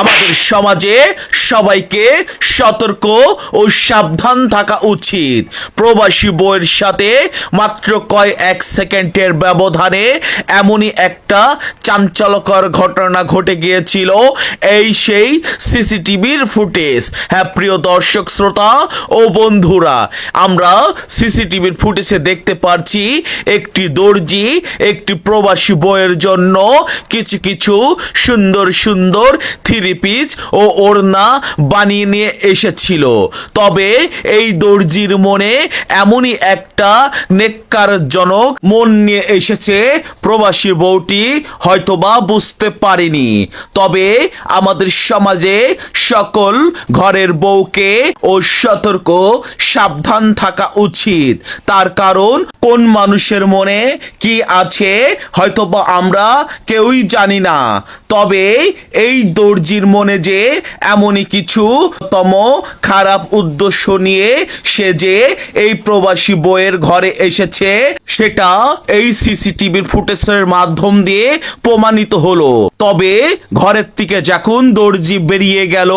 আমাদের সমাজে সবাইকে সতর্ক ও সাবধান থাকা উচিত। প্রবাসী বইয়ের সাথে মাত্র কয় এক সেকেন্ডের ব্যবধানে এমনই একটা চাঞ্চলকর ঘটনা ঘটে গিয়েছিল। এই সেই সিসিটিভির ফুটেজ। হ্যাঁ প্রিয় দর্শক, শ্রোতা ও বন্ধুরা, আমরা সিসিটিভির ফুটেজে দেখতে পারছি একটি দর্জি একটি প্রবাসী বইয়ের জন্য কিছু কিছু সুন্দর সুন্দর থ্রি পিস ও ওড়না বানিয়ে নিয়ে এসেছিল। তবে এই দর্জির মনে এমনই একটা নেককারজনক মন নিয়ে এসেছে প্রবাসী বউটি, হয়তোবা বুঝতে পারেনি। তবে আমাদের সমাজে সকল ঘরের বউকে ও সতর্ক, সাবধান থাকা উচিত। তার কারণ, কোন মানুষের মনে কি আছে, হয়তোবা আমরা কেউই জানি না। তবে এই দর্জির মনে যে এমনই কিছু তম খারাপ উদ্দেশ্য নিয়ে সে যে এই প্রবাসী বইয়ের ঘরে এসেছে, সেটা এই সিসিটিভির ফুটেজের মাধ্যম দিয়ে প্রমাণিত হলো। তবে ঘরের থেকে যখন দর্জি বেরিয়ে গেল,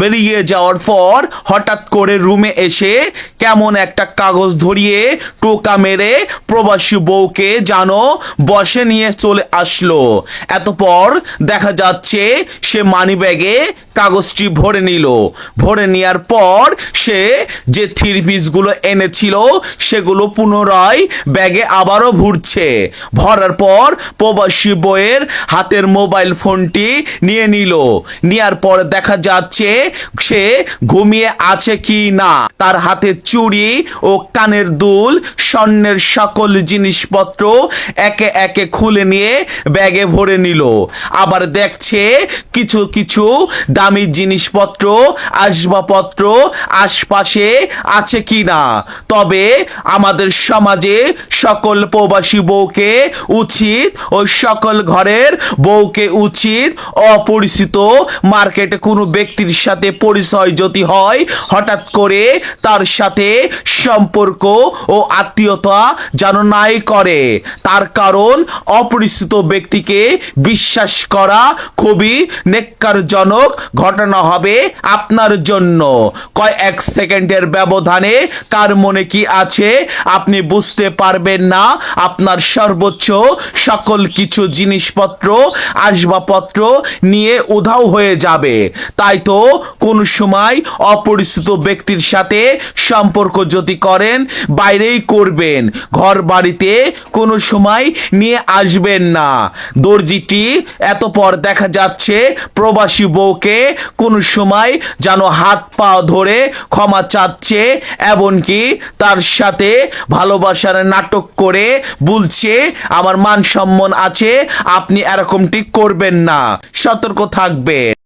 বেরিয়ে যাওয়ার পর হঠাৎ করে রুমে এসে কেমন একটা কাগজ ধরিয়ে টোকা মেরে প্রবাসী বউকে জানো বসে নিয়ে চলে আসলো। এতপর দেখা যাচ্ছে সে মানিব্যাগে কাগজটি ভরে নিল। ভরে নেওয়ার পর সে যে থ্রি পিসগুলো এনেছিল, সেগুলো পুনরায় ব্যাগে আবারও ভরছে। ভরার পর প্রবাসী বইয়ের হাতের মোবাইল ফোনটি নিয়ে নিল। নেওয়ার পর দেখা যাচ্ছে সে ঘুমিয়ে আছে কি না, তার হাতে চুড়ি ও কানের দুল, স্বর্ণের সকল জিনিসপত্র একে একে খুলে নিয়ে ব্যাগে ভরে নিল। আবার দেখছে কিছু কিছু দামি জিনিসপত্র, আসবাবপত্র আশপাশে আছে কি না তবে আমাদের সমাজে সকল প্রবাসী বউকে উচিত ও সকল ঘরের বউকে উচিত অপরিচিত মার্কেটে কোনো ব্যক্তির সাথে পরিচয় যদি হয়, হঠাৎ করে তার সাথে সম্পর্ক ও আত্মীয়তা যেন নাই করে। তার কারণ অপরিচিত ব্যক্তিকে বিশ্বাস করা খুবই নেককারজনক ঘটনা হবে আপনার জন্য। কয় এক সেকেন্ডের ব্যবধানে কার মনে কি আছে আপনি বুঝতে পারবেন না। আপনার সর্বোচ্চ সকল কিছু জিনিসপত্র, আসবাবপত্র নিয়ে উধাও হয়ে যাবে। তাই তো কোন সময় অপরিচিত ব্যক্তির সাথে সম্পর্ক যদি করেন, বাইরেই করবেন। ঘর বাড়িতে কোনো সময় নিয়ে আসবেন না। দর্জিটি এত পর দেখা যাচ্ছে, প্রবাসী বউকে কোনো সময় যেন হাত পা ধরে ক্ষমা চাচ্ছে, এমনকি তার সাথে ভালোবাসার নাটক করে বলছে, আমার মান সম্মান আছে, আপনি এরকমটি করবেন না। সতর্ক থাকবে